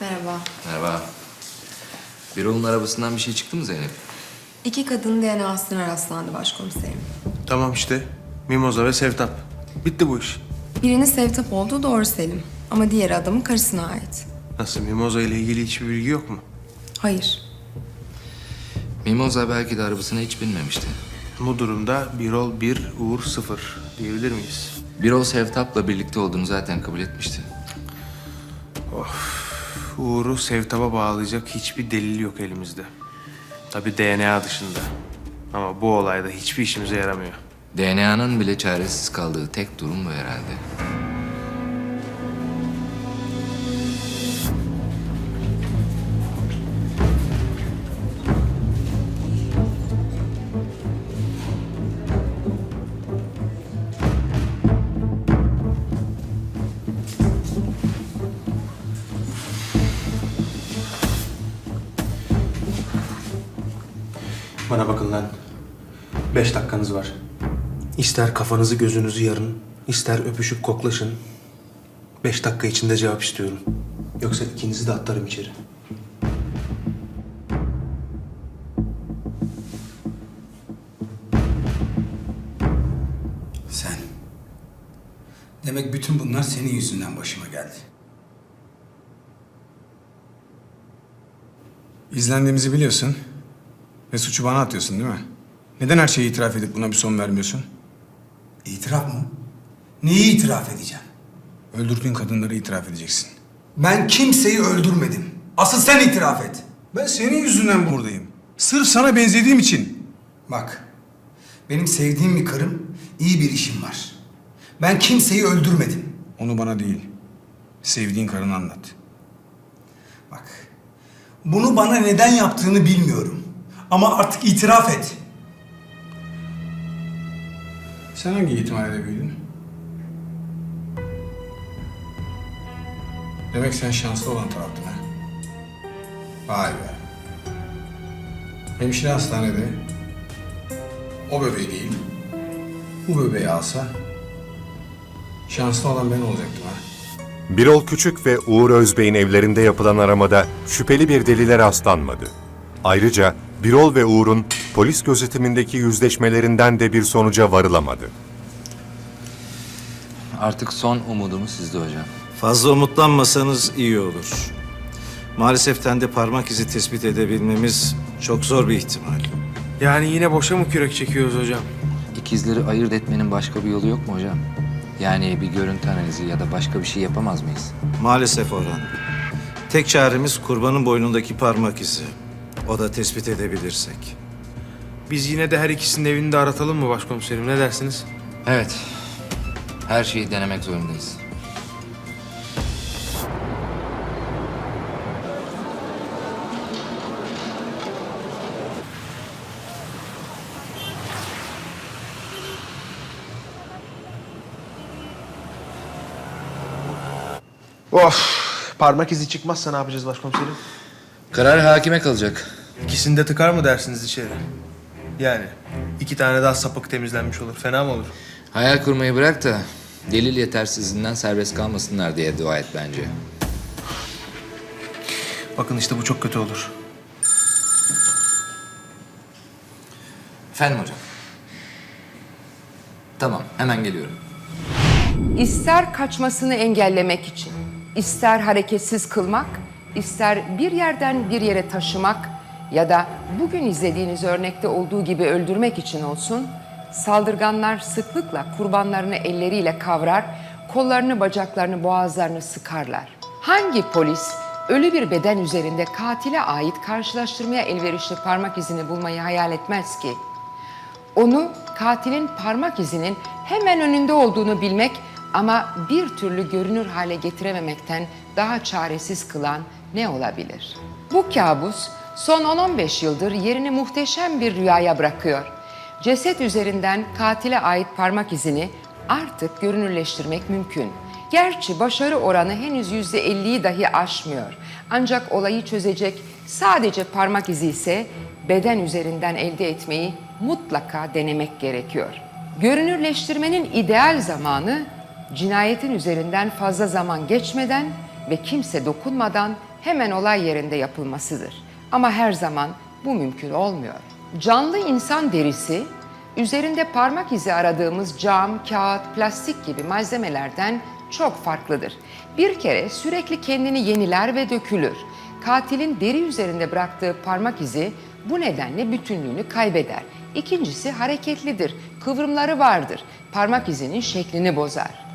Merhaba. Merhaba. Birol'un arabasından bir şey çıktı mı Zeynep? İki kadının DNA'sına rastlandı başkomiserim. Tamam işte. Mimoza ve Sevtap. Bitti bu iş. Birinin Sevtap olduğu doğru Selim. Ama diğeri adamın karısına ait. Nasıl Mimoza ile ilgili hiçbir bilgi yok mu? Hayır. Mimoza belki de arabasına hiç binmemişti. Bu durumda Birol 1, Uğur 0 diyebilir miyiz? Birol Sevtap'la birlikte olduğunu zaten kabul etmişti. Uğur'u Sevtap'a bağlayacak hiçbir delil yok elimizde. Tabii DNA dışında. Ama bu olayda hiçbir işimize yaramıyor. DNA'nın bile çaresiz kaldığı tek durum bu herhalde. Bana bakın lan. Beş dakikanız var. İster kafanızı gözünüzü yarın, ister öpüşüp koklaşın. Beş dakika içinde cevap istiyorum. Yoksa ikinizi de atlarım içeri. Sen. Demek bütün bunlar senin yüzünden başıma geldi. İzlendiğimizi biliyorsun. Ve suçu bana atıyorsun değil mi? Neden her şeyi itiraf edip buna bir son vermiyorsun? İtiraf mı? Neyi itiraf edeceğim? Öldürdüğün kadınları itiraf edeceksin. Ben kimseyi öldürmedim. Asıl sen itiraf et. Ben senin yüzünden buradayım. Sırf sana benzediğim için. Bak, benim sevdiğim bir karım, iyi bir işim var. Ben kimseyi öldürmedim. Onu bana değil, sevdiğin karını anlat. Bak, bunu bana neden yaptığını bilmiyorum. Ama artık itiraf et. Sen hangi ihtimalle büyüdün? Demek sen şanslı olan taraftın ha? Vay be. Hemşire hastanede o bebeği değil, bu bebeği alsa şanslı olan ben olacaktım ha. Birol Küçük ve Uğur Özbey'in evlerinde yapılan aramada şüpheli bir delile rastlanmadı. Ayrıca Birol ve Uğur'un polis gözetimindeki yüzleşmelerinden de bir sonuca varılamadı. Artık son umudumuz sizde hocam. Fazla umutlanmasanız iyi olur. Maalesef tende parmak izi tespit edebilmemiz çok zor bir ihtimal. Yani yine boşa mı kürek çekiyoruz hocam? İkizleri ayırt etmenin başka bir yolu yok mu hocam? Yani bir görüntü analizi ya da başka bir şey yapamaz mıyız? Maalesef Orhan. Tek çaremiz kurbanın boynundaki parmak izi. O da tespit edebilirsek. Biz yine de her ikisinin evini de aratalım mı başkomiserim? Ne dersiniz? Evet. Her şeyi denemek zorundayız. Of! Parmak izi çıkmazsa ne yapacağız başkomiserim? Karar hakime kalacak. İkisini de tıkar mı dersiniz içeri? Yani iki tane daha sapık temizlenmiş olur. Fena mı olur? Hayal kurmayı bırak da delil yetersizliğinden serbest kalmasınlar diye dua et bence. Bakın işte bu çok kötü olur. Efendim hocam. Tamam, hemen geliyorum. İster kaçmasını engellemek için, ister hareketsiz kılmak, ister bir yerden bir yere taşımak ya da bugün izlediğiniz örnekte olduğu gibi öldürmek için olsun, saldırganlar sıklıkla kurbanlarını elleriyle kavrar, kollarını, bacaklarını, boğazlarını sıkarlar. Hangi polis ölü bir beden üzerinde katile ait karşılaştırmaya elverişli parmak izini bulmayı hayal etmez ki? Onu katilin parmak izinin hemen önünde olduğunu bilmek ama bir türlü görünür hale getirememekten daha çaresiz kılan ne olabilir? Bu kabus son 10-15 yıldır yerini muhteşem bir rüyaya bırakıyor. Ceset üzerinden katile ait parmak izini artık görünürleştirmek mümkün. Gerçi başarı oranı henüz yüzde 50'yi dahi aşmıyor. Ancak olayı çözecek sadece parmak izi ise beden üzerinden elde etmeyi mutlaka denemek gerekiyor. Görünürleştirmenin ideal zamanı cinayetin üzerinden fazla zaman geçmeden ve kimse dokunmadan hemen olay yerinde yapılmasıdır. Ama her zaman bu mümkün olmuyor. Canlı insan derisi üzerinde parmak izi aradığımız cam, kağıt, plastik gibi malzemelerden çok farklıdır. Bir kere sürekli kendini yeniler ve dökülür. Katilin deri üzerinde bıraktığı parmak izi bu nedenle bütünlüğünü kaybeder. İkincisi hareketlidir, kıvrımları vardır. Parmak izinin şeklini bozar.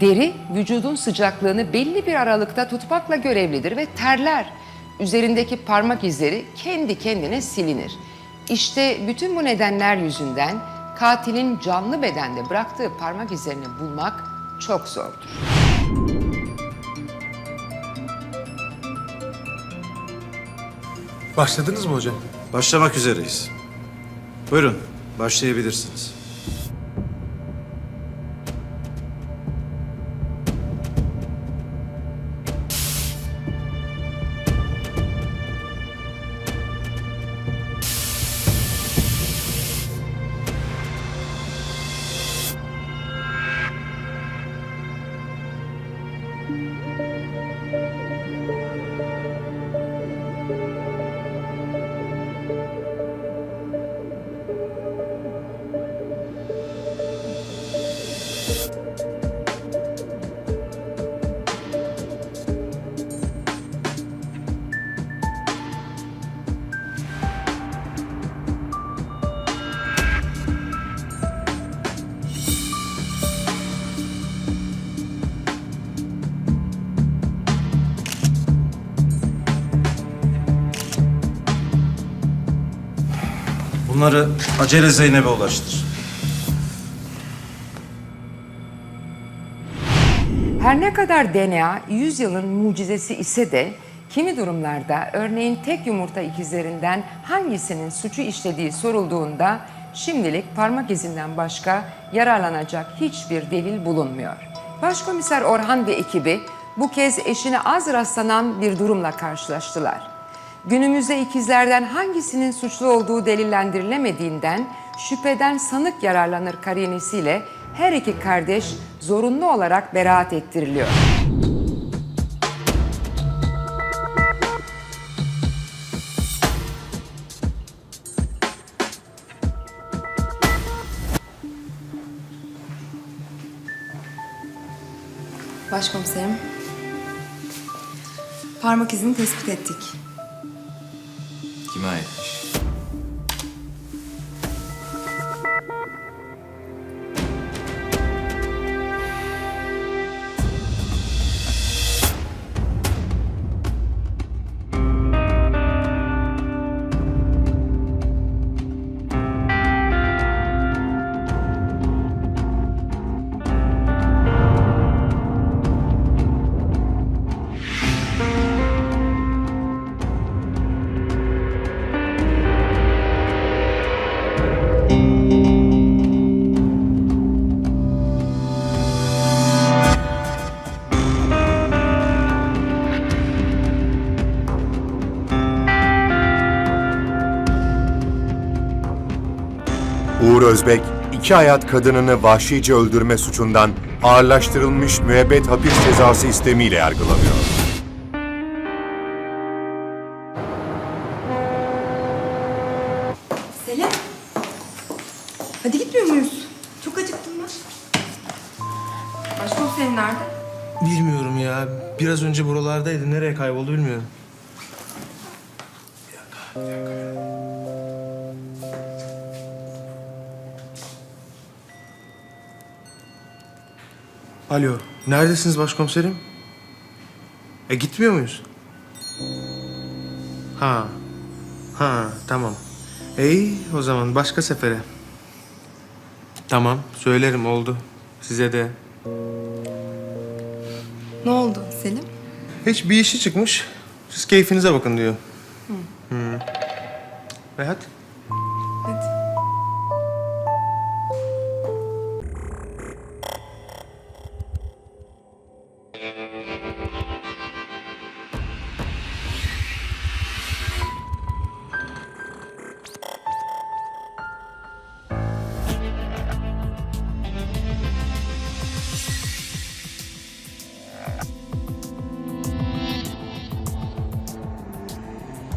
Deri vücudun sıcaklığını belli bir aralıkta tutmakla görevlidir ve terler. Üzerindeki parmak izleri kendi kendine silinir. İşte bütün bu nedenler yüzünden katilin canlı bedende bıraktığı parmak izlerini bulmak çok zordur. Başladınız mı hocam? Başlamak üzereyiz. Buyurun, başlayabilirsiniz. Bunları acele Zeynep'e ulaştır. Her ne kadar DNA 100 yılın mucizesi ise de kimi durumlarda örneğin tek yumurta ikizlerinden hangisinin suçu işlediği sorulduğunda şimdilik parmak izinden başka yararlanacak hiçbir delil bulunmuyor. Başkomiser Orhan ve ekibi bu kez eşine az rastlanan bir durumla karşılaştılar. Günümüzde ikizlerden hangisinin suçlu olduğu delillendirilemediğinden şüpheden sanık yararlanır karinesiyle her iki kardeş zorunlu olarak beraat ettiriliyor. Başkomiserim. Parmak izini tespit ettik. Nice. Uğur Özbek, iki hayat kadınını vahşice öldürme suçundan ağırlaştırılmış müebbet hapis cezası istemiyle yargılanıyor. Selim. Hadi gitmiyor muyuz? Çok acıktım ben. Başkomiserim nerede? Bilmiyorum ya. Biraz önce buralardaydı. Nereye kayboldu bilmiyorum. Alo, neredesiniz başkomiserim? E gitmiyor muyuz? Ha, ha tamam. İyi o zaman başka sefere. Tamam, söylerim oldu. Size de. Ne oldu Selim? Hiç bir işi çıkmış. Siz keyfinize bakın diyor. Hı. E hadi.